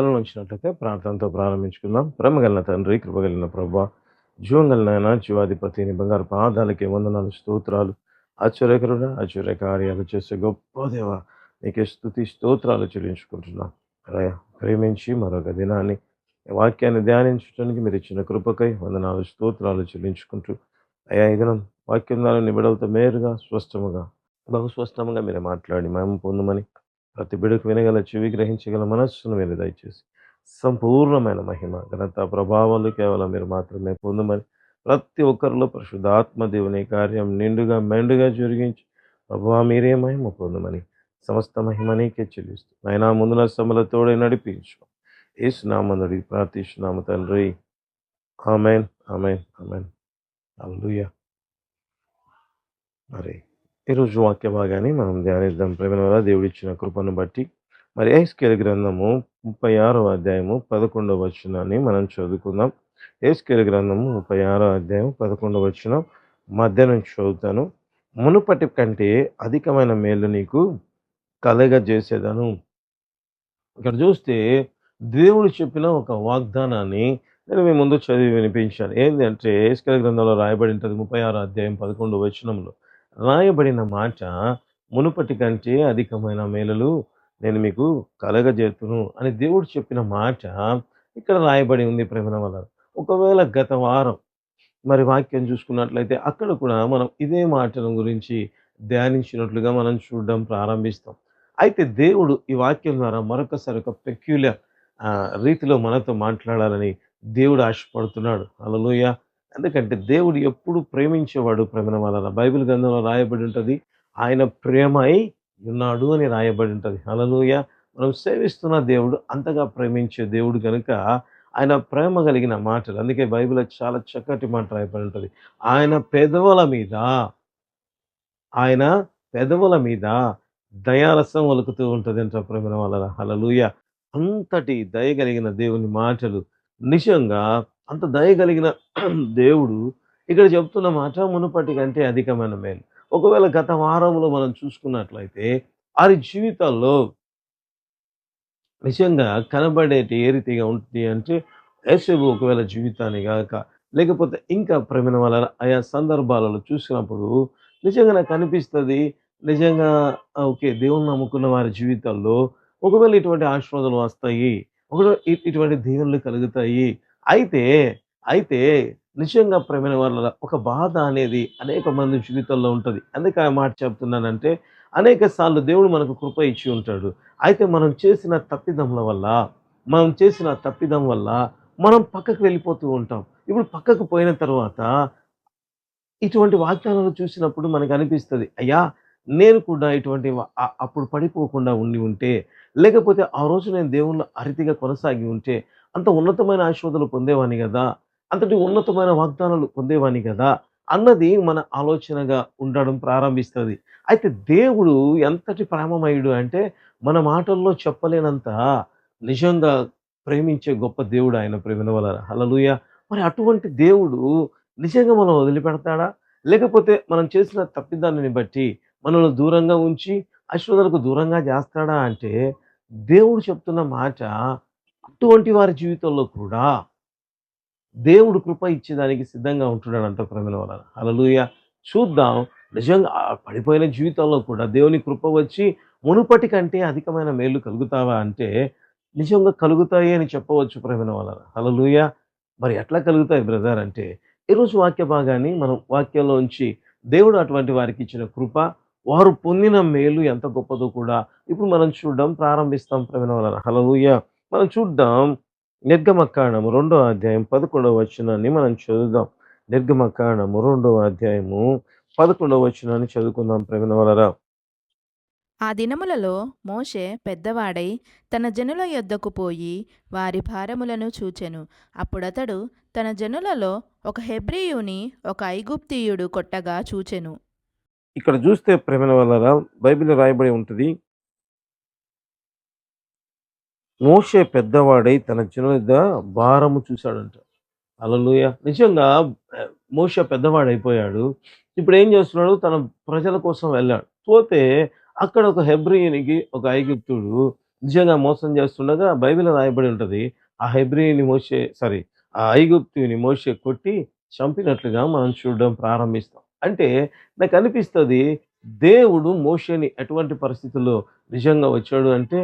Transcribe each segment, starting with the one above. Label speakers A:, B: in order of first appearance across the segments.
A: తలను ఉంచినట్లయితే ప్రార్థనతో ప్రారంభించుకుందాం. ప్రేమగలిన తండ్రి కృపగలిగిన ప్రభా జీవంగలిన జీవాధిపతిని బంగారు పాదాలకి వందనాలు స్తోత్రాలు ఆశ్చర్యకరుడ ఆశ్చర్య కార్యాలు చేసే గొప్ప దేవ నీకే స్థుతి స్తోత్రాలు చెల్లించుకుంటున్నాం. అయ్యా ప్రేమించి మరొక దినాన్ని వాక్యాన్ని ధ్యానించడానికి మీరు ఇచ్చిన కృపకై వందనాలు స్తోత్రాలు చెల్లించుకుంటూ అయ్యా ఈ దినం వాక్యం ద్వారా నిబిడలతో మేరుగా స్పష్టముగా బహు మీరు మాట్లాడి మేము పొందమని ప్రతి బిడకు వినగల చెవి గ్రహించగల మనస్సును మీరు దయచేసి సంపూర్ణమైన మహిమ ఘనత ప్రభావాలు కేవలం మీరు మాత్రమే పొందమని ప్రతి ఒక్కరిలో పరిశుద్ధాత్మ దేవుని కార్యం నిండుగా మెండుగా జరిగించి ప్రభావ మీరే మహిమ పొందమని సమస్త మహిమ నీకే చెల్లిస్తూ ఆయన ముందున సమలతోడే నడిపించు ఏసునామందుడి ప్రార్థిస్తున్నాము తండ్రి. Amen amen amen. అల్లుయ మరి ఈరోజు వాక్య భాగాన్ని మనం ధ్యానిద్దాం. ప్రేమ వల్ల దేవుడిచ్చిన కృపను బట్టి మరి ఏస్కేల్ గ్రంథము ముప్పై ఆరో అధ్యాయము పదకొండవ వచనాన్ని మనం చదువుకుందాం. ఏస్కేల్ గ్రంథము ముప్పై ఆరో అధ్యాయం పదకొండవ వచనం మధ్య నుంచి చదువుతాను. మునుపటి కంటే అధికమైన మేలు నీకు కలగజేసేదను. ఇక్కడ చూస్తే దేవుడు చెప్పిన ఒక వాగ్దానాన్ని నేను మీ ముందు చదివి వినిపించాను. ఏంటంటే అంటే ఏస్కేల్ గ్రంథంలో రాయబడి ఉంటుంది ముప్పై ఆరో అధ్యాయం పదకొండు వచనంలో. రాయబడిన మాట మునుపటి కంటే అధికమైన మేలులు నేను మీకు కలగజేతును అని దేవుడు చెప్పిన మాట ఇక్కడ రాయబడి ఉంది ప్రేమన వల్ల ఒకవేళ గత వారం మరి వాక్యం చూసుకున్నట్లయితే అక్కడ కూడా మనం ఇదే మాటల గురించి ధ్యానించినట్లుగా మనం చూడడం ప్రారంభిస్తాం. అయితే దేవుడు ఈ వాక్యం ద్వారా మరొకసారి ఒక పెక్యులర్ రీతిలో మనతో మాట్లాడాలని దేవుడు ఆశపడుతున్నాడు. అలలోయ ఎందుకంటే దేవుడు ఎప్పుడు ప్రేమించేవాడు ప్రేమన వలన బైబిల్ గ్రంథంలో రాయబడి ఉంటుంది. ఆయన ప్రేమై ఉన్నాడు అని రాయబడి ఉంటుంది. అలలోయ మనం సేవిస్తున్న దేవుడు అంతగా ప్రేమించే దేవుడు కనుక ఆయన ప్రేమ కలిగిన మాటలు అందుకే బైబిల్లో చాలా చక్కటి మాట రాయబడి ఉంటుంది. ఆయన పెదవుల మీద ఆయన పెదవుల మీద దయారసం ఒలుకుతూ ఉంటుంది అంట ప్రేమ వలన అలలుయ అంతటి దయ కలిగిన దేవుని మాటలు నిజంగా అంత దయ కలిగిన దేవుడు ఇక్కడ చెప్తున్న మాట మునుపటి కంటే అధికమైన మేలు. ఒకవేళ గత వారంలో మనం చూసుకున్నట్లయితే వారి జీవితాల్లో నిజంగా కనబడేటి ఏ రీతిగా ఉంటుంది అంటే యేసేపు ఒకవేళ జీవితాన్ని కాక లేకపోతే ఇంకా ప్రమిన వల్ల ఆయా సందర్భాలలో చూసినప్పుడు నిజంగా నాకు అనిపిస్తుంది నిజంగా ఓకే దేవుని నమ్ముకున్న వారి జీవితాల్లో ఒకవేళ ఇటువంటి ఆశీర్వాదాలు వస్తాయి ఒకవేళ ఇటువంటి దీవెనలు కలుగుతాయి అయితే అయితే నిజంగా ప్రేమైన వాళ్ళ ఒక బాధ అనేది అనేక మంది జీవితంలో ఉంటుంది. అందుకే ఆ మాట చెప్తున్నానంటే అనేక సార్లు దేవుడు మనకు కృప ఇచ్చి ఉంటాడు. అయితే మనం చేసిన తప్పిదముల వల్ల మనం చేసిన తప్పిదం వల్ల మనం పక్కకు వెళ్ళిపోతూ ఉంటాం. ఇప్పుడు పక్కకు పోయిన తర్వాత ఇటువంటి వాగ్దానాలు చూసినప్పుడు మనకు అనిపిస్తుంది అయ్యా నేను కూడా ఇటువంటి అప్పుడు పడిపోకుండా ఉండి ఉంటే లేకపోతే ఆ రోజు నేను దేవుళ్ళు అరితిగా కొనసాగి ఉంటే అంత ఉన్నతమైన ఆశీర్వాదాలు పొందేవాని కదా? అంతటి ఉన్నతమైన వాగ్దానాలు పొందేవాని కదా? అన్నది మన ఆలోచనగా ఉండడం ప్రారంభిస్తుంది. అయితే దేవుడు ఎంతటి ప్రేమమయుడు అంటే మన మాటల్లో చెప్పలేనంత నిజంగా ప్రేమించే గొప్ప దేవుడు ఆయన ప్రేమిన వలన హలలుయ మరి అటువంటి దేవుడు నిజంగా మనం వదిలిపెడతాడా? లేకపోతే మనం చేసిన తప్పిదాన్ని బట్టి మనల్ని దూరంగా ఉంచి అశ్వతలకు దూరంగా చేస్తాడా అంటే దేవుడు చెప్తున్న మాట అటువంటి వారి జీవితంలో కూడా దేవుడు కృప ఇచ్చేదానికి సిద్ధంగా ఉంటున్నాడు అంత ప్రేమల వలన. అలలుయ చూద్దాం. నిజంగా పడిపోయిన జీవితంలో కూడా దేవుని కృప వచ్చి మునుపటి కంటే అధికమైన మేలు కలుగుతావా అంటే నిజంగా కలుగుతాయి అని చెప్పవచ్చు ప్రేమల వలన. అలలుయ మరి ఎట్లా కలుగుతాయి బ్రదర్ అంటే ఈరోజు వాక్య భాగాన్ని మనం వాక్యంలోంచి దేవుడు అటువంటి వారికి ఇచ్చిన కృప వారు పొందిన మేలు ఎంత గొప్పదో కూడా ఇప్పుడు మనం చూడడం ప్రారంభిస్తాం ప్రవీణ వలన. హలలుయ మనం చూద్దాం నిర్గమకాండము రెండో అధ్యాయం పదకొండవ వచనాన్ని మనం చదువుదాం. నిర్గమకాండము రెండవ అధ్యాయము పదకొండవ వచనాన్ని చదువుకుందాం ప్రేమ వలన
B: ఆ దినములలో మోషే పెద్దవాడై తన జనుల యొద్దకు పోయి వారి భారములను చూచెను. అప్పుడతడు తన జనులలో ఒక హెబ్రీయుని ఒక ఐగుప్తీయుడు కొట్టగా చూచెను.
A: ఇక్కడ చూస్తే ప్రేమ వలన బైబిల్ రాయబడి ఉంటుంది. మోషే పెద్దవాడై తన చిన్న భారము చూశాడంట. అలలుయ నిజంగా మోష పెద్దవాడైపోయాడు. ఇప్పుడు ఏం చేస్తున్నాడు? తన ప్రజల కోసం వెళ్ళాడు. పోతే అక్కడ ఒక హెబ్రియనికి ఒక ఐగుప్తుడు నిజంగా మోసం చేస్తుండగా బైబిల్ రాయబడి ఉంటుంది ఆ హెబ్రియని మోషే సారీ ఆ ఐగుప్తుని మోషే కొట్టి చంపినట్లుగా మనం చూడడం ప్రారంభిస్తాం. అంటే నాకు అనిపిస్తుంది దేవుడు మోషేని ఎటువంటి పరిస్థితుల్లో నిజంగా వచ్చాడు అంటే,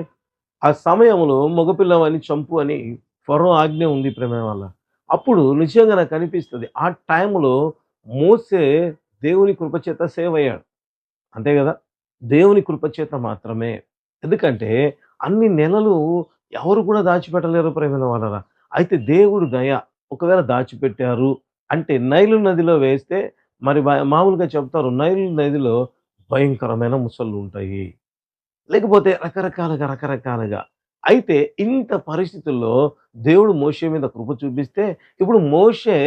A: ఆ సమయంలో మగపిల్లవాడిని చంపు అని ఫరో ఆజ్ఞ ఉంది ప్రేమ వల్ల. అప్పుడు నిజంగా నాకు అనిపిస్తుంది ఆ టైంలో మోసే దేవుని కృపచేత సేవ్ అయ్యాడు. అంతే కదా దేవుని కృపచేత మాత్రమే. ఎందుకంటే అన్ని నెలలు ఎవరు కూడా దాచిపెట్టలేరు ప్రేమైన వాళ్ళరా. అయితే దేవుడు దయ ఒకవేళ దాచిపెట్టారు అంటే నైలు నదిలో వేస్తే మరి మామూలుగా చెప్తారు నైలు నదిలో భయంకరమైన ముసళ్ళు ఉంటాయి లేకపోతే రకరకాలుగా, రకరకాలుగా. అయితే ఇంత పరిస్థితుల్లో దేవుడు మోషే మీద కృప చూపిస్తే, ఇప్పుడు మోషే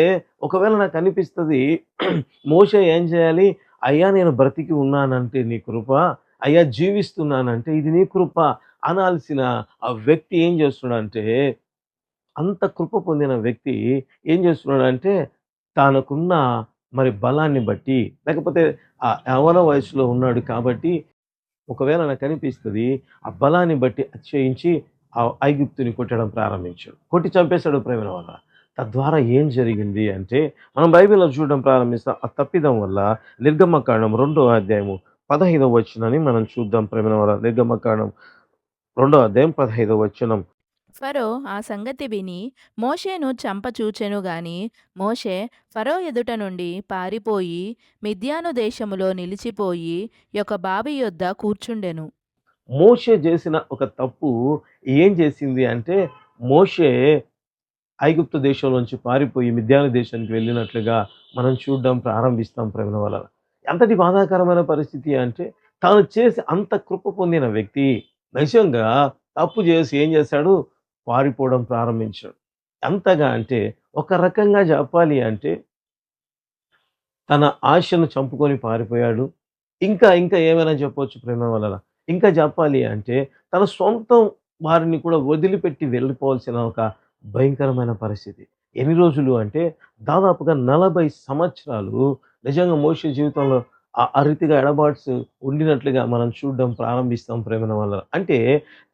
A: ఒకవేళ నాకు అనిపిస్తుంది మోషే ఏం చేయాలి? అయ్యా నేను బ్రతికి ఉన్నానంటే నీ కృప, అయ్యా జీవిస్తున్నానంటే ఇది నీ కృప అనాల్సిన ఆ వ్యక్తి ఏం చేస్తున్నాడంటే, అంత కృప పొందిన వ్యక్తి ఏం చేస్తున్నాడంటే, తనకున్న మరి బలాన్ని బట్టి లేకపోతే ఆ యవన వయసులో ఉన్నాడు కాబట్టి ఒకవేళ నాకు అనిపిస్తుంది ఆ బలాన్ని బట్టి అత్యయించి ఆ ఐగుప్తుని కొట్టడం ప్రారంభించాడు. కొట్టి చంపేశాడు ప్రేమల వల్ల తద్వారా ఏం జరిగింది అంటే మనం బైబిల్‌లో చూడడం ప్రారంభిస్తాం. ఆ తప్పిదం వల్ల నిర్గమకాండం రెండో అధ్యాయము 15వ వచనాన్ని మనం చూద్దాం ప్రేమైన వాళ్ళ. నిర్గమకాండం రెండో అధ్యాయం 15వ వచనం.
B: ఫరో ఆ సంగతి విని మోషేను చంపచూచెను గాని మోషే ఫరో ఎదుట నుండి పారిపోయి మిద్యాను దేశములో నిలిచిపోయి యొక్క బావి యొద్ద కూర్చుండెను.
A: మోషే చేసిన ఒక తప్పు ఏం చేసింది అంటే, మోషే ఐగుప్తు దేశంలోంచి పారిపోయి మిద్యాను దేశానికి వెళ్ళినట్లుగా మనం చూడడం ప్రారంభిస్తాం ప్రేమైన వల్ల ఎంతటి బాధాకరమైన పరిస్థితి అంటే, తాను చేసి అంత కృప పొందిన వ్యక్తి నిజంగా తప్పు చేసి ఏం చేశాడు? పారిపోవడం ప్రారంభించాడు. ఎంతగా అంటే ఒక రకంగా చెప్పాలి అంటే తన ఆశను చంపుకొని పారిపోయాడు. ఇంకా ఇంకా ఏమైనా చెప్పవచ్చు ప్రేమ వలన. ఇంకా చెప్పాలి అంటే తన సొంతం వారిని కూడా వదిలిపెట్టి వెళ్ళిపోవాల్సిన ఒక భయంకరమైన పరిస్థితి. ఎన్ని రోజులు అంటే దాదాపుగా 40 సంవత్సరాలు నిజంగా మోష జీవితంలో ఆ రీతిగా ఎడబాట్స్ ఉండినట్లుగా మనం చూడడం ప్రారంభిస్తాం ప్రేమన వల్ల. అంటే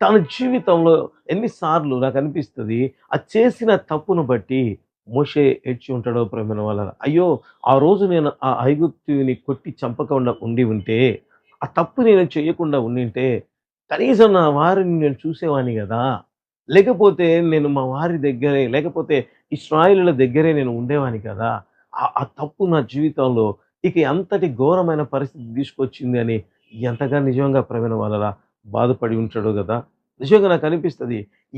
A: తన జీవితంలో ఎన్నిసార్లు నాకు అనిపిస్తుంది ఆ చేసిన తప్పును బట్టి మోషే ఏడ్చి ఉంటాడో ప్రేమన వల్ల. అయ్యో! ఆ రోజు నేను ఆ ఐగుప్తిని కొట్టి చంపకుండా ఉండి ఉంటే, ఆ తప్పు నేను చేయకుండా ఉండింటే, కనీసం నా వారిని నేను చూసేవాడిని కదా లేకపోతే నేను మా వారి దగ్గరే లేకపోతే ఇస్రాయిల దగ్గరే నేను ఉండేవాని కదా! ఆ ఆ తప్పు నా జీవితంలో ఇక ఎంతటి ఘోరమైన పరిస్థితి తీసుకొచ్చింది అని ఎంతగా నిజంగా ప్రవీణ వాళ్ళ బాధపడి ఉంటాడో కదా నిజంగా నాకు అనిపిస్తుంది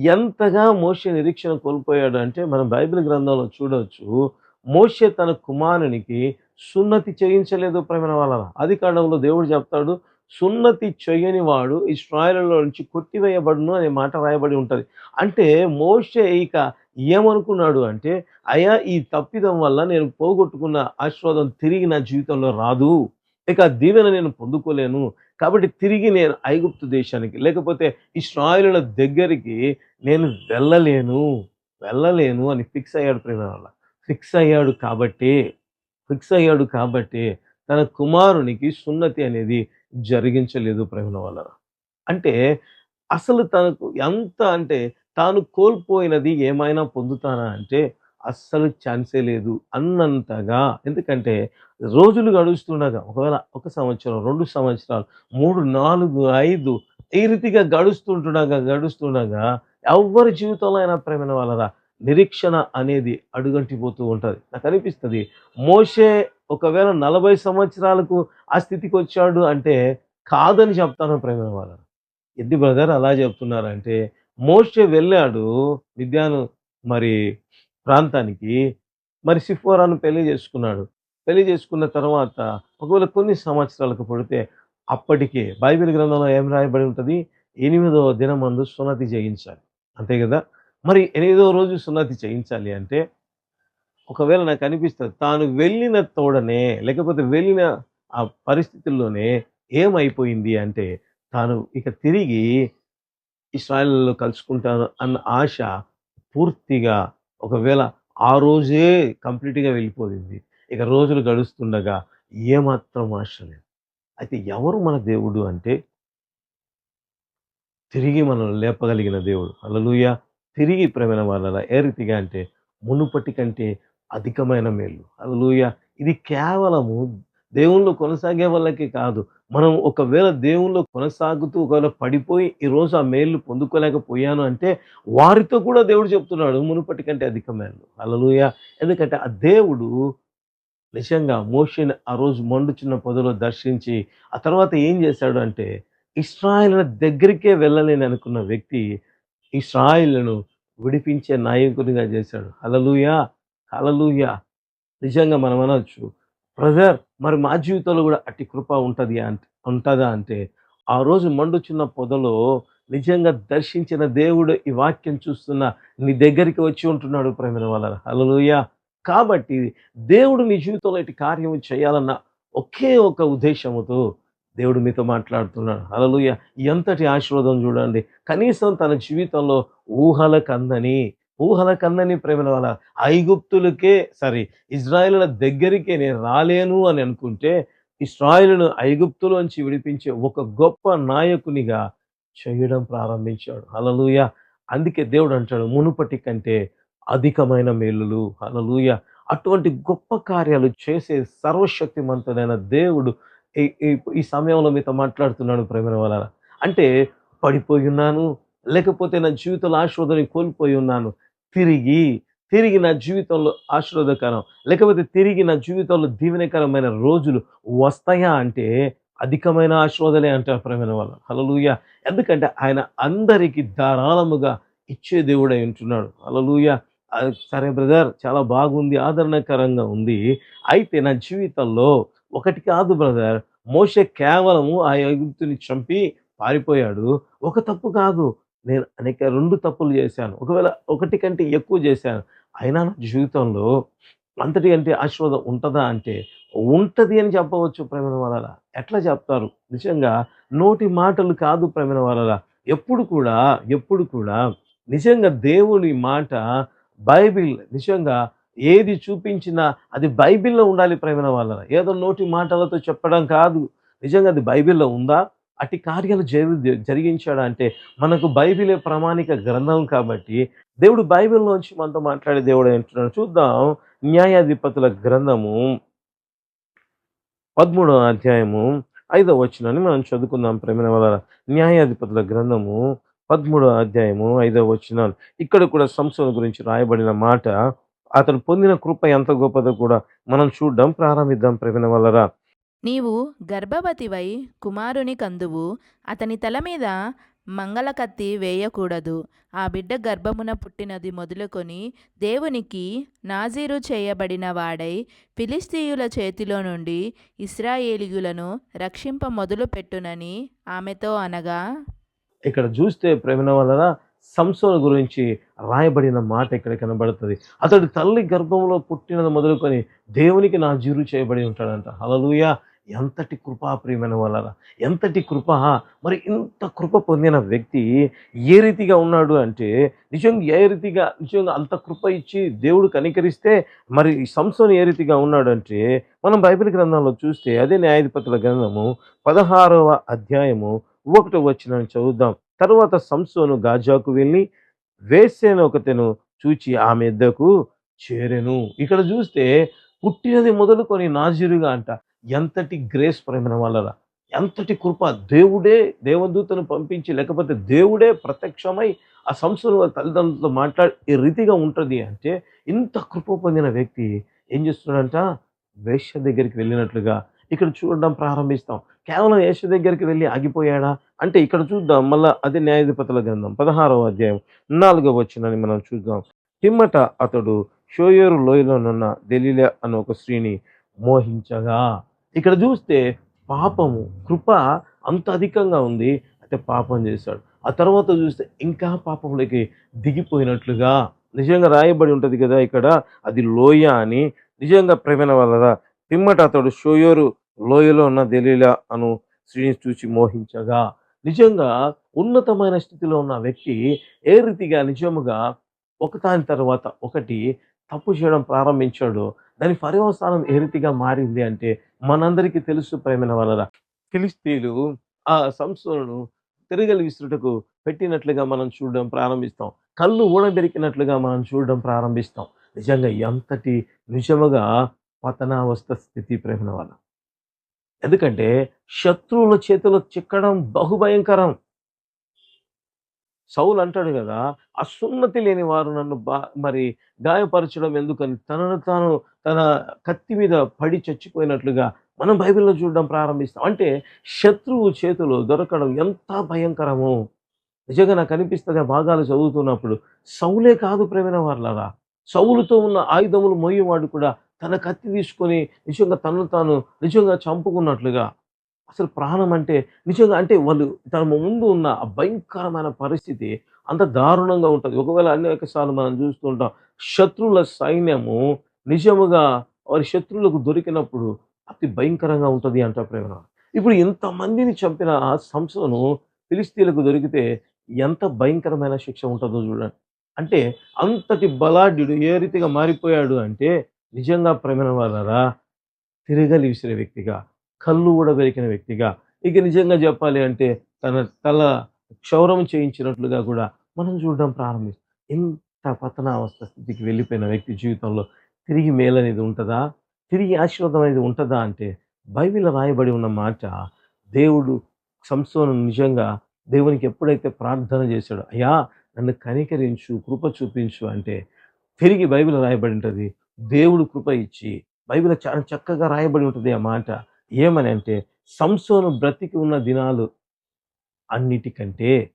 A: ఎంతగా మోషే నిరీక్షణ కోల్పోయాడు అంటే మనం బైబిల్ గ్రంథంలో చూడవచ్చు మోషే తన కుమారునికి సున్నతి చేయించలేదు ప్రవీణ వాళ్ళ. ఆదికాండంలో దేవుడు చెప్తాడు. సున్నతి చేయని వాడు ఇశ్రాయేలులో నుంచి కొట్టివేయబడును అనే మాట రాయబడి ఉంటుంది అంటే మోషే ఇక ఏమనుకున్నాడు అంటే, అయా ఈ తప్పిదం వల్ల నేను పోగొట్టుకున్న ఆస్వాదం తిరిగి నా జీవితంలో రాదు. ఇక దీవెన నేను పొందుకోలేను. కాబట్టి తిరిగి నేను ఐగుప్తు దేశానికి లేకపోతే ఇస్రాయిలుల దగ్గరికి నేను వెళ్ళలేను. వెళ్ళలేను అని ఫిక్స్ అయ్యాడు ప్రేమైన ఫిక్స్ అయ్యాడు కాబట్టి ఫిక్స్ అయ్యాడు కాబట్టి తన కుమారునికి సున్నతి అనేది జరిగించలేదు ప్రేమైన వాళ్ళ. అంటే అసలు తనకు ఎంత అంటే తాను కోల్పోయినది ఏమైనా పొందుతానా అంటే అస్సలు ఛాన్సే లేదు అన్నంతగా. ఎందుకంటే రోజులు గడుస్తుండగా ఒకవేళ ఒక సంవత్సరం, రెండు సంవత్సరాలు, 3, 4, 5 ఈ రీతిగా గడుస్తుంటుండగా, గడుస్తుండగా ఎవ్వరి జీవితంలో అయినా ప్రేమైన వాళ్ళరా? నిరీక్షణ అనేది అడుగంటిపోతూ నాకు అనిపిస్తుంది మోషే ఒకవేళ 40 సంవత్సరాలకు ఆ స్థితికొచ్చాడు అంటే కాదని చెప్తాను ప్రేమైన వాళ్ళ ఎద్ది బ్రదర్ అలా చెప్తున్నారంటే మోషే వెళ్ళాడు మిద్యాను మరి ప్రాంతానికి. మరి సిఫోరాను పెళ్ళి చేసుకున్నాడు. పెళ్ళి చేసుకున్న తర్వాత ఒకవేళ కొన్ని సంవత్సరాలకు పడితే అప్పటికే బైబిల్ గ్రంథంలో ఏం రాయబడి ఉంటుంది ఎనిమిదవ అందు సున్నతి చేయించాలి. అంతే కదా మరి ఎనిమిదవ రోజు సున్నతి చేయించాలి అంటే ఒకవేళ నాకు అనిపిస్తుంది తాను వెళ్ళిన తోడనే లేకపోతే వెళ్ళిన ఆ పరిస్థితుల్లోనే ఏమైపోయింది అంటే తాను ఇక తిరిగి ఇస్రాయల్లో కలుసుకుంటాను అన్న ఆశ పూర్తిగా ఒకవేళ ఆ రోజే కంప్లీట్‌గా వెళ్ళిపోయింది. ఇక రోజులు గడుస్తుండగా ఏమాత్రం ఆశ లేదు. అయితే ఎవరు మన దేవుడు అంటే? తిరిగి మనల్ని లేపగలిగిన దేవుడు. అలలుయ తిరిగి ప్రేమైన వాళ్ళ ఏ రీతిగా అంటే? మునుపటి కంటే అధికమైన మేలు. అలలుయ ఇది కేవలము దేవుళ్ళు కొనసాగే వాళ్ళకి కాదు. మనం ఒకవేళ దేవుళ్ళు కొనసాగుతూ ఒకవేళ పడిపోయి ఈరోజు ఆ మేలు పొందుకోలేకపోయాను అంటే వారితో కూడా దేవుడు చెప్తున్నాడు మునుపటి కంటే అధిక మేలు అలలుయ ఎందుకంటే ఆ దేవుడు నిజంగా మోషన్ ఆ రోజు మండుచున్న పొదలో దర్శించి ఆ తర్వాత ఏం చేశాడు అంటే ఇస్రాయిల్ దగ్గరికే వెళ్ళలేని అనుకున్న వ్యక్తి ఇస్రాయిల్ను విడిపించే నాయకునిగా చేశాడు. హలలుయా హలలుయా నిజంగా మనం అనొచ్చు బ్రదర్ మరి మా జీవితంలో కూడా అట్టి కృప ఉంటుంది అంటే ఉంటుందా అంటే ఆ రోజు మండుచున్న పొదలో నిజంగా దర్శించిన దేవుడు ఈ వాక్యం చూస్తున్న నీ దగ్గరికి వచ్చి ఉంటున్నాడు ప్రేమిన వాళ్ళ. హలోయ కాబట్టి దేవుడు నీ జీవితంలో ఇటు కార్యం చేయాలన్న ఒకే ఒక ఉద్దేశముతో దేవుడు మీతో మాట్లాడుతున్నాడు. హలలుయ ఎంతటి ఆశీర్వాదం చూడండి. కనీసం తన జీవితంలో ఊహల కందని ఊహల కందని ప్రేమల వల్ల ఐగుప్తులకే సారీ ఇజ్రాయేలుల దగ్గరికే నేను రాలేను అని అనుకుంటే ఇస్రాయేలును ఐగుప్తులోంచి విడిపించే ఒక గొప్ప నాయకునిగా చేయడం ప్రారంభించాడు. హలలుయ అందుకే దేవుడు అంటాడు మునుపటి కంటే అధికమైన మేలులు. హలలుయ అటువంటి గొప్ప కార్యాలు చేసే సర్వశక్తిమంతుడైన దేవుడు ఈ ఈ- సమయంలో మీతో మాట్లాడుతున్నాడు ప్రేమ వలన అంటే పడిపోయి ఉన్నాను లేకపోతే నా జీవితంలో ఆశీర్వాదాన్ని కోల్పోయి ఉన్నాను. తిరిగి తిరిగి నా జీవితంలో ఆశీర్వాదకరం లేకపోతే తిరిగి నా జీవితంలో దీవెనకరమైన రోజులు వస్తాయా అంటే అధికమైన ఆశీర్వాదాలే అంటారు ప్రేమైన వాళ్ళ. హలలుయ ఎందుకంటే ఆయన అందరికీ ధారాళముగా ఇచ్చే దేవుడై ఉంటున్నాడు. హలలుయ సరే బ్రదర్ చాలా బాగుంది ఆదరణకరంగా ఉంది. అయితే నా జీవితంలో ఒకటి కాదు బ్రదర్ మోషే కేవలము ఆ ఐగుప్తుని చంపి పారిపోయాడు. ఒక తప్పు కాదు. నేను అనేక రెండు తప్పులు చేశాను. ఒకవేళ ఒకటి కంటే ఎక్కువ చేశాను. అయినా నా జీవితంలో అంతటి అంటే ఆశీర్వాదం ఉంటుందా అంటే ఉంటుంది అని చెప్పవచ్చు ప్రేమ వలన. ఎట్లా చెప్తారు? నిజంగా నోటి మాటలు కాదు ప్రేమ వలన. ఎప్పుడు కూడా ఎప్పుడు కూడా నిజంగా దేవుని మాట బైబిల్ నిజంగా ఏది చూపించినా అది బైబిల్లో ఉండాలి ప్రేమ వలన. ఏదో నోటి మాటలతో చెప్పడం కాదు. నిజంగా అది బైబిల్లో ఉందా? అట్టి కార్యాలు జరి జరిగించాడా అంటే మనకు బైబిలే ప్రామాణిక గ్రంథం కాబట్టి దేవుడు బైబిల్లోంచి మనతో మాట్లాడే దేవుడు అంటున్నాడు. చూద్దాం న్యాయాధిపతుల గ్రంథము పదమూడవ అధ్యాయము ఐదవ వచనాన్ని మనం చదువుకుందాం ప్రేమ వల్ల న్యాయాధిపతుల గ్రంథము పదమూడవ అధ్యాయము ఐదవ వచనాలు. ఇక్కడ కూడా సంస్థల గురించి రాయబడిన మాట అతను పొందిన కృప ఎంత గొప్పదో కూడా మనం చూడడం ప్రారంభిద్దాం ప్రేమ వల్లరా
B: నీవు గర్భవతివై కుమారుని కందువు అతని తల మీద మంగళకత్తి వేయకూడదు. ఆ బిడ్డ గర్భమున పుట్టినది మొదలుకొని దేవునికి నాజీరు చేయబడిన వాడై ఫిలిస్తీయుల చేతిలో నుండి ఇస్రాయేలీయులను రక్షింప మొదలు పెట్టునని ఆమెతో అనగా
A: ఇక్కడ చూస్తే ప్రేమ వలన సంసోను గురించి రాయబడిన మాట ఇక్కడ కనబడుతుంది. అతడు తల్లి గర్భంలో పుట్టినది మొదలుకొని దేవునికి నా జీరు చేయబడి ఉంటాడంట. హలలుయ ఎంతటి కృపా ప్రియమైన వలన ఎంతటి కృప మరి ఇంత కృప పొందిన వ్యక్తి ఏ రీతిగా ఉన్నాడు అంటే నిజంగా ఏ రీతిగా నిజంగా అంత కృప ఇచ్చి దేవుడు కనికరిస్తే మరి ఈ ఏ రీతిగా ఉన్నాడు అంటే మనం బైబిల్ గ్రంథంలో చూస్తే అదే న్యాయాధిపతుల గ్రంథము పదహారవ అధ్యాయము ఒకటి వచ్చిన చదువుదాం. తర్వాత సంసోను గాజాకు వెళ్ళి వేసేన ఒకతెను చూచి ఆమె ఇద్దకు చేరెను. ఇక్కడ చూస్తే పుట్టినది మొదలుకొని నాజీరుగా అంట. ఎంతటి గ్రేస్ ప్రేమన వలన ఎంతటి కృప? దేవుడే దేవదూతను పంపించి లేకపోతే దేవుడే ప్రత్యక్షమై ఆ సంస్థలు తల్లిదండ్రులతో మాట్లాడి ఈ రీతిగా ఉంటుంది అంటే ఇంత కృప పొందిన వ్యక్తి ఏం చేస్తున్నాడంట? వేష్య దగ్గరికి వెళ్ళినట్లుగా ఇక్కడ చూడడం ప్రారంభిస్తాం. కేవలం యేష దగ్గరికి వెళ్ళి ఆగిపోయాడా? అంటే ఇక్కడ చూద్దాం మళ్ళీ అది న్యాయాధిపతుల గ్రంథం పదహారవ అధ్యాయం నాలుగవ వచ్చినని మనం చూద్దాం. పిమ్మట అతడు షోయేరు లోయలోనున్న దెలీల అనే ఒక స్త్రీని మోహించగా. ఇక్కడ చూస్తే పాపము కృప అంత అధికంగా ఉంది అయితే పాపం చేశాడు. ఆ తర్వాత చూస్తే ఇంకా పాపంలోకి దిగిపోయినట్లుగా నిజంగా రాయబడి ఉంటుంది కదా ఇక్కడ అది లోయ అని. నిజంగా ప్రేమన వల్ల పిమ్మట అతడు షోయోరు లోయలో ఉన్న దెలీలా అను శ్రీని చూసి మోహించగా నిజంగా ఉన్నతమైన స్థితిలో ఉన్న వ్యక్తి ఏ రీతిగా నిజముగా ఒకదాని తర్వాత ఒకటి తప్పు చేయడం ప్రారంభించాడు. దాని పర్యవసానం ఏ రీతిగా మారింది అంటే మనందరికీ తెలుసు ప్రేమైన వలన. ఫిలిస్తీన్లు ఆ సంస్థలను తిరగలి విసురుటకు పెట్టినట్లుగా మనం చూడడం ప్రారంభిస్తాం. కళ్ళు ఊడబెరికినట్లుగా మనం చూడడం ప్రారంభిస్తాం. నిజంగా ఎంతటి నిజముగా పతనావస్థ స్థితి ప్రేమణ వల్ల ఎందుకంటే శత్రువుల చేతిలో చిక్కడం బహుభయంకరం. సౌలు అంటాడు కదా అసున్నతి లేని వారు నన్ను బా మరి గాయపరచడం ఎందుకని తనను తాను తన కత్తి మీద పడి చచ్చిపోయినట్లుగా మనం బైబిల్లో చూడడం ప్రారంభిస్తాం. అంటే శత్రువు చేతిలో దొరకడం ఎంత భయంకరమో. నిజంగా నాకు అనిపిస్తుంది ఆ భాగాలు చదువుతున్నప్పుడు. సౌలే కాదు ప్రేమైన వాళ్ళరా సౌలుతో ఉన్న ఆయుధములు మోయేవాడు కూడా తన కత్తి తీసుకొని నిజంగా తనను తాను నిజంగా చంపుకున్నట్లుగా. అసలు ప్రాణం అంటే నిజంగా అంటే వాళ్ళు తన ముందు ఉన్న ఆ భయంకరమైన పరిస్థితి అంత దారుణంగా ఉంటుంది. ఒకవేళ అనేక సార్లు మనం చూస్తుంటాం శత్రువుల సైన్యము నిజముగా వారి శత్రువులకు దొరికినప్పుడు అతి భయంకరంగా ఉంటుంది అంట ప్రేమ ఇప్పుడు ఇంతమందిని చంపిన ఆ సంస్థను ఫిలిస్తీన్లకు దొరికితే ఎంత భయంకరమైన శిక్ష ఉంటుందో చూడండి. అంటే అంతటి బలాఢ్యుడు ఏ రీతిగా మారిపోయాడు అంటే నిజంగా ప్రేమ వాళ్ళరా తిరగలి విసిరే వ్యక్తిగా. కళ్ళు కూడా పెరిగిన వ్యక్తిగా. ఇక నిజంగా చెప్పాలి అంటే తన తల క్షౌరం చేయించినట్లుగా కూడా మనం చూడడం ప్రారంభిస్తాం ఎంత పతనావస్థ స్థితికి వెళ్ళిపోయిన వ్యక్తి జీవితంలో తిరిగి మేలనేది ఉంటుందా? తిరిగి ఆశీర్వాదం అనేది ఉంటుందా అంటే బైబిల్ రాయబడి ఉన్న మాట దేవుడు సంస్థను నిజంగా దేవునికి ఎప్పుడైతే ప్రార్థన చేశాడో అయ్యా నన్ను కనికరించు కృప చూపించు అంటే తిరిగి బైబిల్ రాయబడి ఉంటుంది. దేవుడు కృప ఇచ్చి బైబిల్ చాలా చక్కగా రాయబడి ఉంటుంది ఆ మాట. ఏమని అంటే సంసోను బ్రతికి ఉన్న దినాలు అన్నిటికంటే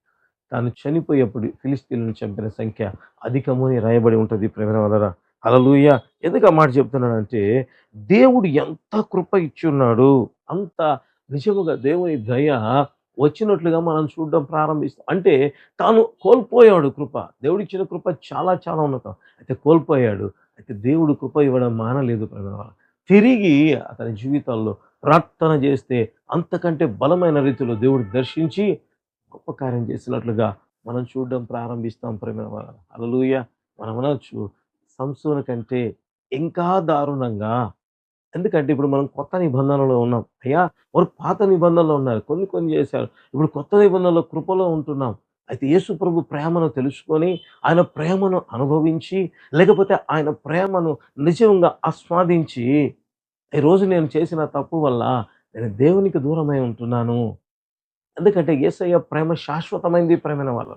A: తాను చనిపోయేప్పుడు ఫిలిస్తీన్లను చంపిన సంఖ్య అధికము అని రాయబడి ఉంటుంది ప్రేమ వలన. అలలుయ ఎందుకు ఆ మాట చెప్తున్నాడంటే దేవుడు ఎంత కృప ఇచ్చున్నాడు అంత నిజముగా దేవుని దయ వచ్చినట్లుగా మనం చూడడం ప్రారంభిస్తాం. అంటే తాను కోల్పోయాడు కృప. దేవుడు ఇచ్చిన కృప చాలా చాలా ఉన్నతం. అయితే కోల్పోయాడు. అయితే దేవుడు కృప ఇవ్వడం మానలేదు ప్రేమ తిరిగి అతని జీవితాల్లో ప్రార్థన చేస్తే అంతకంటే బలమైన రీతిలో దేవుడు దర్శించి గొప్ప కార్యం చేసినట్లుగా మనం చూడడం ప్రారంభిస్తాం ప్రేమ అలలుయ మనం అనొచ్చు సంసోను కంటే ఇంకా దారుణంగా. ఎందుకంటే ఇప్పుడు మనం కొత్త నిబంధనలో ఉన్నాం. అయ్యా వారు పాత నిబంధనలో ఉన్నారు. కొన్ని కొన్ని చేశారు. ఇప్పుడు కొత్త నిబంధనలో కృపలో ఉంటున్నాం. అయితే యేసు ప్రభు ప్రేమను తెలుసుకొని ఆయన ప్రేమను అనుభవించి లేకపోతే ఆయన ప్రేమను నిజంగా ఆస్వాదించి ఈ రోజు నేను చేసిన తప్పు వల్ల నేను దేవునికి దూరమై ఉంటున్నాను. ఎందుకంటే ఏసయ్య ప్రేమ శాశ్వతమైంది ప్రేమైన వల్ల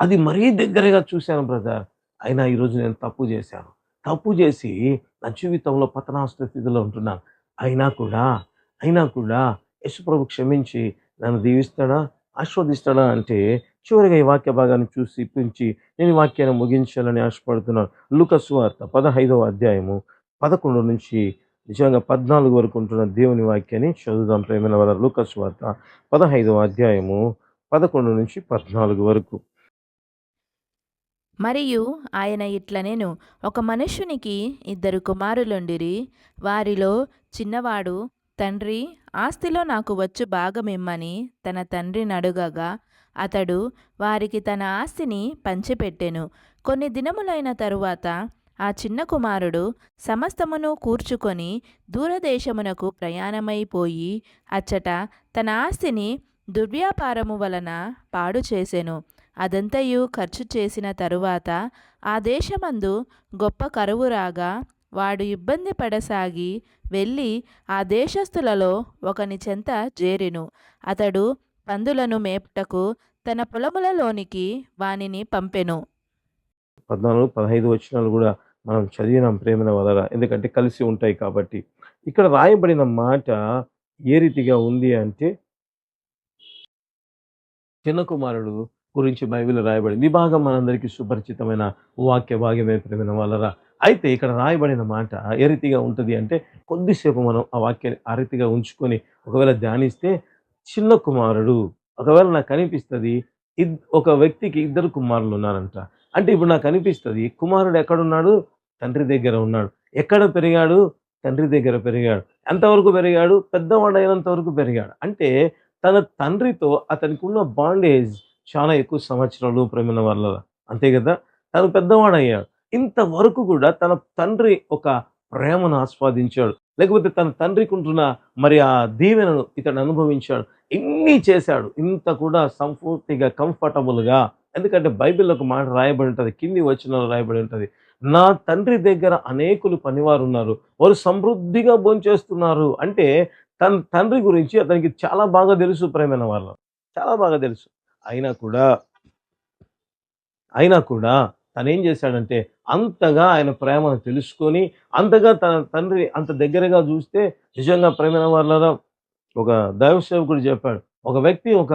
A: అది మరీ దగ్గరగా చూశాను బ్రదర్. అయినా ఈరోజు నేను తప్పు చేశాను. తప్పు చేసి నా జీవితంలో పతనాస్త స్థితిలో ఉంటున్నాను. అయినా కూడా అయినా కూడా యశుప్రభు క్షమించి నన్ను దీవిస్తాడా ఆస్వాదిస్తాడా అంటే చివరిగా ఈ వాక్య భాగాన్ని చూసి ఇప్పించి నేను ఈ వాక్యాన్ని ముగించాలని ఆశపడుతున్నాను. లుకస్ వార్త పదహైదవ అధ్యాయము పదకొండు నుంచి నిజంగా పద్నాలుగు వరకు ఉంటున్న దేవుని వాక్యాన్ని చదువుదాం ప్రేమైన వాళ్ళ లూకస్ వార్త పదహైదవ అధ్యాయము పదకొండు నుంచి పద్నాలుగు వరకు.
B: మరియు ఆయన ఇట్లనేను ఒక మనుషునికి ఇద్దరు కుమారులుండిరి. వారిలో చిన్నవాడు తండ్రి ఆస్తిలో నాకు వచ్చు భాగమిమ్మని తన తండ్రిని అడుగగా అతడు వారికి తన ఆస్తిని పంచిపెట్టెను. కొన్ని దినములైన తరువాత ఆ చిన్న కుమారుడు సమస్తమును కూర్చుకొని దూరదేశమునకు ప్రయాణమైపోయి అచ్చట తన ఆస్తిని దుర్వ్యాపారము వలన పాడు చేసెను. అదంతయు ఖర్చు చేసిన తరువాత ఆ దేశమందు గొప్ప కరువు రాగా వాడు ఇబ్బంది పడసాగి వెళ్ళి ఆ దేశస్థులలో ఒకని చెంత చేరిను. అతడు పందులను మేపుటకు తన పొలములలోనికి వానిని పంపెను.
A: పద్నాలుగు పదహైదు వచ్చినాలు కూడా మనం చదివినాం ప్రేమన వలన ఎందుకంటే కలిసి ఉంటాయి కాబట్టి. ఇక్కడ రాయబడిన మాట ఏ రీతిగా ఉంది అంటే చిన్న కుమారుడు గురించి బైబిల్ రాయబడింది. ఈ భాగం మనందరికీ సుపరిచితమైన వాక్య భాగమే ప్రేమన వాళ్ళరా అయితే ఇక్కడ రాయబడిన మాట ఏ రీతిగా ఉంటుంది అంటే కొద్దిసేపు మనం ఆ వాక్యాన్ని ఆ రీతిగా ఉంచుకొని ఒకవేళ ధ్యానిస్తే చిన్న కుమారుడు ఒకవేళ నాకు అనిపిస్తుంది ఇద్ ఒక వ్యక్తికి ఇద్దరు కుమారులు ఉన్నారంట. అంటే ఇప్పుడు నాకు అనిపిస్తుంది కుమారుడు ఎక్కడున్నాడు? తండ్రి దగ్గర ఉన్నాడు. ఎక్కడ పెరిగాడు? తండ్రి దగ్గర పెరిగాడు. ఎంతవరకు పెరిగాడు? పెద్దవాడు వరకు పెరిగాడు. అంటే తన తండ్రితో అతనికి ఉన్న బాండేజ్ చాలా ఎక్కువ సంవత్సరాలు ప్రేమిన వల్ల. అంతే కదా? తను పెద్దవాడు అయ్యాడు ఇంతవరకు కూడా తన తండ్రి ఒక ప్రేమను ఆస్వాదించాడు. లేకపోతే తన తండ్రికి ఉంటున్న మరి ఆ దీవెనను ఇతడు అనుభవించాడు. ఇన్ని చేశాడు. ఇంత కూడా సంపూర్తిగా కంఫర్టబుల్గా ఎందుకంటే బైబిల్లో ఒక మాట రాయబడి ఉంటుంది కింది వచనాలు రాయబడి ఉంటుంది నా తండ్రి దగ్గర అనేకులు పనివారు ఉన్నారు వారు సమృద్ధిగా భోంచేస్తున్నారు అంటే తన తండ్రి గురించి అతనికి చాలా బాగా తెలుసు ప్రేమైన వాళ్ళు. చాలా బాగా తెలుసు. అయినా కూడా అయినా కూడా తను ఏం చేశాడంటే అంతగా ఆయన ప్రేమను తెలుసుకొని అంతగా తన తండ్రి అంత దగ్గరగా చూస్తే నిజంగా ప్రేమైన వాళ్ళ ఒక దైవ సేవకుడు చెప్పాడు ఒక వ్యక్తి ఒక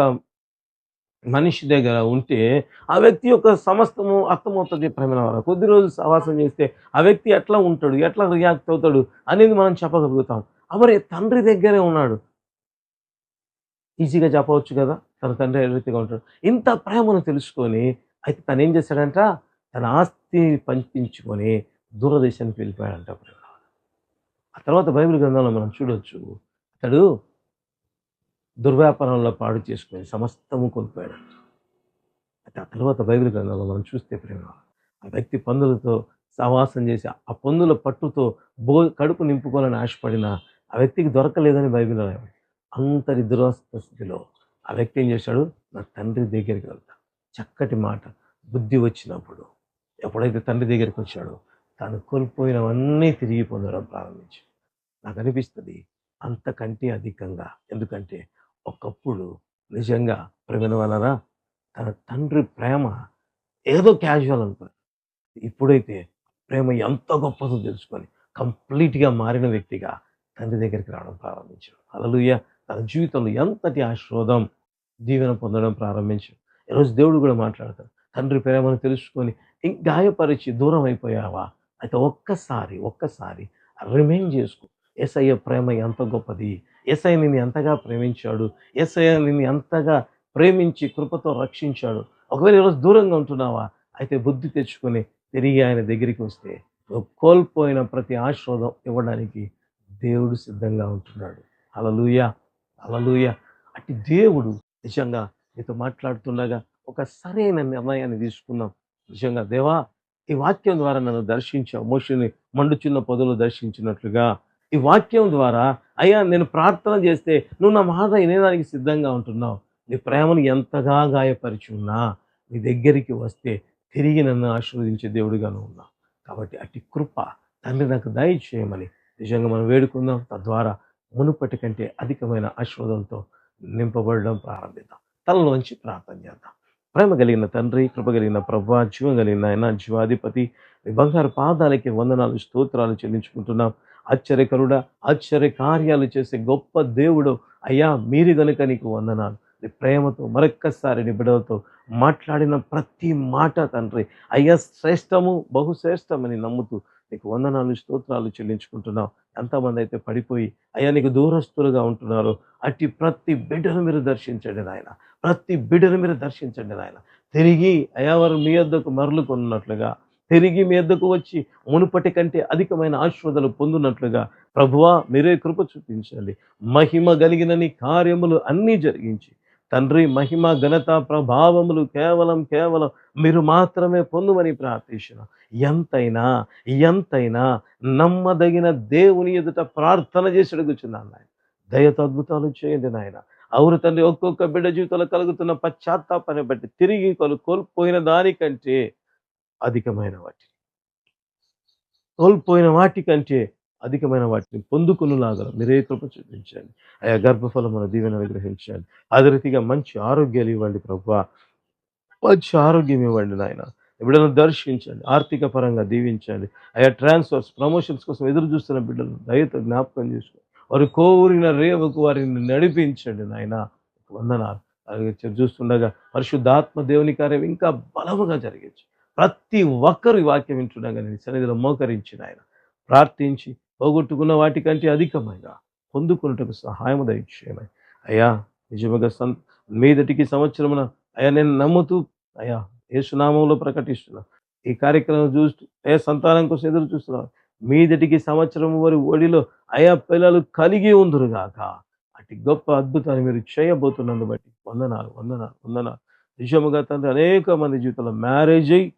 A: మనిషి దగ్గర ఉంటే ఆ వ్యక్తి యొక్క సమస్తము అర్థమవుతుంది ప్రేమైన వల్ల. కొద్ది రోజులు సహవాసం చేస్తే ఆ వ్యక్తి ఎట్లా ఉంటాడు ఎట్లా రియాక్ట్ అవుతాడు అనేది మనం చెప్పగలుగుతాం. మరి తండ్రి దగ్గరే ఉన్నాడు. ఈజీగా చెప్పవచ్చు కదా? తన తండ్రి ఏ రీతిగా ఉంటాడు. ఇంత ప్రేమను తెలుసుకొని అయితే తను ఏం చేశాడంట తన ఆస్తిని పంపించుకొని దూరదేశానికి వెళ్ళిపోయాడంట ఆ తర్వాత బైబిల్ గ్రంథంలో మనం చూడొచ్చు. అతడు దుర్వ్యాపారంలో పాడు చేసుకుని సమస్తము కోల్పోయాడు. అయితే ఆ తర్వాత బైబిల్ గ్రంథంలో మనం చూస్తే ప్రేమ ఆ వ్యక్తి పందులతో సహవాసం చేసి ఆ పందుల పట్టుతో బో కడుపు నింపుకోవాలని ఆశపడిన ఆ వ్యక్తికి దొరకలేదని బైబిల్ అంతటి దురవస్థ స్థితిలో ఆ వ్యక్తి ఏం చేశాడు? నా తండ్రి దగ్గరికి వెళ్తా. చక్కటి మాట బుద్ధి వచ్చినప్పుడు ఎప్పుడైతే తండ్రి దగ్గరికి వచ్చాడో తాను కోల్పోయినవన్నీ తిరిగి పొందడం ప్రారంభించాడు. నాకు అనిపిస్తుంది అంతకంటే అధికంగా. ఎందుకంటే ఒకప్పుడు నిజంగా ప్రేమ వాళ్ళరా తన తండ్రి ప్రేమ ఏదో క్యాజువల్ అనుకున్నాడు ఇప్పుడైతే ప్రేమ ఎంత గొప్పదో తెలుసుకొని కంప్లీట్గా మారిన వ్యక్తిగా తండ్రి దగ్గరికి రావడం ప్రారంభించాడు. అలలుయ తన జీవితంలో ఎంతటి ఆశ్రోదం దీవెన పొందడం ప్రారంభించాడు. ఈరోజు దేవుడు కూడా మాట్లాడతాడు తండ్రి ప్రేమను తెలుసుకొని గాయపరిచి దూరం అయిపోయావా? అయితే ఒక్కసారి ఒక్కసారి రిమైండ్ చేసుకో. ఎస్ఐ ప్రేమ ఎంత గొప్పది. ఎస్ఐ నిన్ను ఎంతగా ప్రేమించాడు. ఎస్ఐ నిన్ను ఎంతగా ప్రేమించి కృపతో రక్షించాడు. ఒకవేళ ఈరోజు దూరంగా ఉంటున్నావా? అయితే బుద్ధి తెచ్చుకొని తిరిగి ఆయన దగ్గరికి వస్తే కోల్పోయిన ప్రతి ఆశీర్వాదం ఇవ్వడానికి దేవుడు సిద్ధంగా ఉంటున్నాడు. అలలుయ అలలుయ అట్టి దేవుడు నిజంగా మీతో మాట్లాడుతుండగా ఒక సరైన నిర్ణయాన్ని తీసుకుందాం నిజంగా దేవా ఈ వాక్యం ద్వారా నన్ను దర్శించావు. మోషుని మండుచున్న పొదలు దర్శించినట్లుగా ఈ వాక్యం ద్వారా అయ్యా నేను ప్రార్థన చేస్తే నువ్వు నా మాట వినేదానికి సిద్ధంగా ఉంటున్నావు. నీ ప్రేమను ఎంతగా గాయపరిచి ఉన్నా నీ దగ్గరికి వస్తే తిరిగి నన్ను ఆశీర్వదించే దేవుడిగాను నువ్వు ఉన్నావు. కాబట్టి అట్టి కృప తండ్రి నాకు దయచేయమని నిజంగా మనం వేడుకుందాం. తద్వారా మునుపటి కంటే అధికమైన ఆశీర్వాదంతో నింపబడడం ప్రారంభిద్దాం. తలలోంచి ప్రార్థన చేద్దాం. ప్రేమ కలిగిన తండ్రి కృప కలిగిన ప్రభా జీవం కలిగిన ఆయన జీవాధిపతి మీ బంగారు పాదాలకి వందనాలు స్తోత్రాలు చెల్లించుకుంటున్నాం. ఆశ్చర్యకరుడా ఆశ్చర్య కార్యాలు చేసే గొప్ప దేవుడు. అయ్యా మీరు గనుక నీకు వందనాలు. నీ ప్రేమతో మరొక్కసారి నీ బిడవతో మాట్లాడిన ప్రతి మాట తండ్రి. అయ్యా శ్రేష్టము బహుశ్రేష్టమని నమ్ముతూ నీకు వందనాలు స్తోత్రాలు చెల్లించుకుంటున్నావు ఎంతమంది అయితే పడిపోయి అయ్యా నీకు దూరస్తులుగా ఉంటున్నారో. అట్టి ప్రతి బిడ్డను మీరు దర్శించండి నాయన. ప్రతి బిడ్డను మీరు దర్శించండి నాయన. తిరిగి అయ్యా వారు మీ వద్దకు మరలుకున్నట్లుగా తిరిగి మీదకు వచ్చి మునుపటి కంటే అధికమైన ఆశీర్వాదాలు పొందినట్లుగా ప్రభువా మీరే కృప చూపించండి మహిమ కలిగినని కార్యములు అన్నీ జరిగించి తండ్రి మహిమ ఘనత ప్రభావములు కేవలం కేవలం మీరు మాత్రమే పొందుమని ప్రార్థించిన. ఎంతైనా ఎంతైనా నమ్మదగిన దేవుని ఎదుట ప్రార్థన చేసి అడుగుచున్నాను నాయన. దయతో అద్భుతాలు చేయండి నాయన. అవును తండ్రి ఒక్కొక్క బిడ్డ జీవితంలో కలుగుతున్న పశ్చాత్తాపాన్ని బట్టి తిరిగి కొలు కోల్పోయిన దానికంటే అధికమైన వాటి కోల్పోయిన వాటికంటే అధికమైన వాటిని పొందుకునేలాగా మీరే కృప చూపించండి. ఆయా గర్భఫలమును దీవెన విగ్రహించండి అదే రీతిగా మంచి ఆరోగ్యాలు ఇవ్వండి ప్రభు. మంచి ఆరోగ్యం ఇవ్వండి నాయన. బిడ్డలను దర్శించండి. ఆర్థిక పరంగా దీవించండి. ఆయా ట్రాన్స్ఫర్స్ ప్రమోషన్స్ కోసం ఎదురు చూస్తున్న బిడ్డలను దయతో జ్ఞాపకం చేసుకోండి. వారు కోరిన రేవకు వారిని నడిపించండి నాయన. వందనాలు. అలాగే చూస్తుండగా పరిశుద్ధాత్మ దేవుని కార్యం ఇంకా బలముగా జరిగించు. ప్రతి ఒక్కరు ఈ వాక్యం వింటుండగా నేను సన్నిధిలో మోకరించిన ఆయన ప్రార్థించి పోగొట్టుకున్న వాటికంటే అధికమైన పొందుకున్నట్టుకు సహాయం దయచేయమని. అయ్యా నిజముగా సం మీదటికి సంవత్సరమున అయ్యా నేను నమ్ముతూ అయ్యా యేసునామంలో ప్రకటిస్తున్నా. ఈ కార్యక్రమం చూస్తూ అయ్యా సంతానం కోసం ఎదురు చూస్తున్నాను మీదటికి సంవత్సరం వారి ఒడిలో అయా పిల్లలు కలిగి ఉందరుగాక అటు గొప్ప అద్భుతాన్ని మీరు చేయబోతున్నందు బట్టి వందనాలు వందనాలు వందనాలు. నిజముగా తండ్రి అనేక మంది జీవితంలో మ్యారేజ్ అయ్యి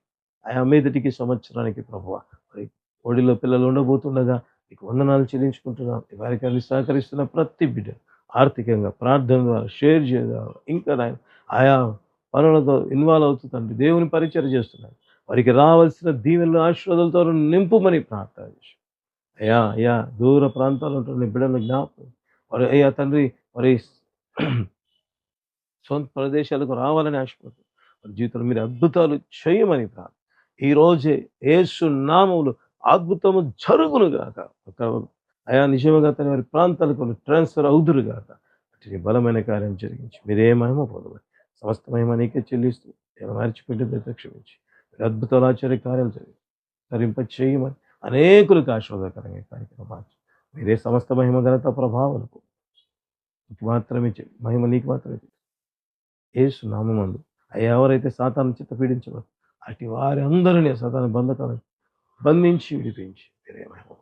A: ఆయా మీదటికి సంవత్సరానికి ప్రభు మరి ఒడిలో పిల్లలు ఉండబోతుండగా నీకు వందనాలు చెల్లించుకుంటున్నాం. వారికి వారికి సహకరిస్తున్న ప్రతి బిడ్డ ఆర్థికంగా ప్రార్థన ద్వారా షేర్ చేయడం ఇంకా ఆయా పనులతో ఇన్వాల్వ్ అవుతుందండి దేవుని పరిచయం చేస్తున్నాడు. వారికి రావాల్సిన దీవెనలు ఆశీర్వాదాలతో నింపుమని ప్రార్థన చేసి అయ్యా అయ్యా దూర ప్రాంతాల్లో ఉంటున్న నీ జ్ఞాపకం. మరి అయ్యా తండ్రి వారి సొంత ప్రదేశాలకు రావాలని ఆశపడుతుంది వారి జీవితంలో మీరు అద్భుతాలు చేయమని ప్రార్థన ఈ రోజే యేసు నామములు అద్భుతము జరుగునుగాక ఒక అయా నిజముగా తన వారి ప్రాంతాలకు ట్రాన్స్ఫర్ అవుదురు కాక అటు బలమైన కార్యం జరిగించి. మీరే మహిమ పొందమని. సమస్త మహిమ నీకే చెల్లిస్తూ నేను మర్చిపెట్టి క్షమించి. మీరు అద్భుతాలు ఆశ్చర్య కార్యాలు జరిగి తరింప చేయమని అనేకులకు ఆశీర్వాదకరంగా కార్యక్రమం మార్చి. మీరే సమస్త మహిమ ఘనత ప్రభావాలకు నీకు మాత్రమే మహిమ నీకు మాత్రమే చెల్లి ఏసు నామందు అయ్యా ఎవరైతే సాతాను చిత్త పీడించరు అటు వారి అందరినీ సాతాను బంధకాలను బంధించి విడిపించి మీరే మహిమ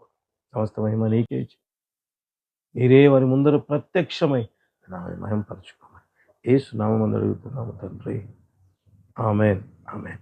A: సమస్త మహిమ నీకే మీరే వారి ముందర ప్రత్యక్షమై నా మహిమ పరచుకోమని ఏసు నామందు అడుగుతున్నాము తండ్రి. ఆమెన్. ఆమెన్.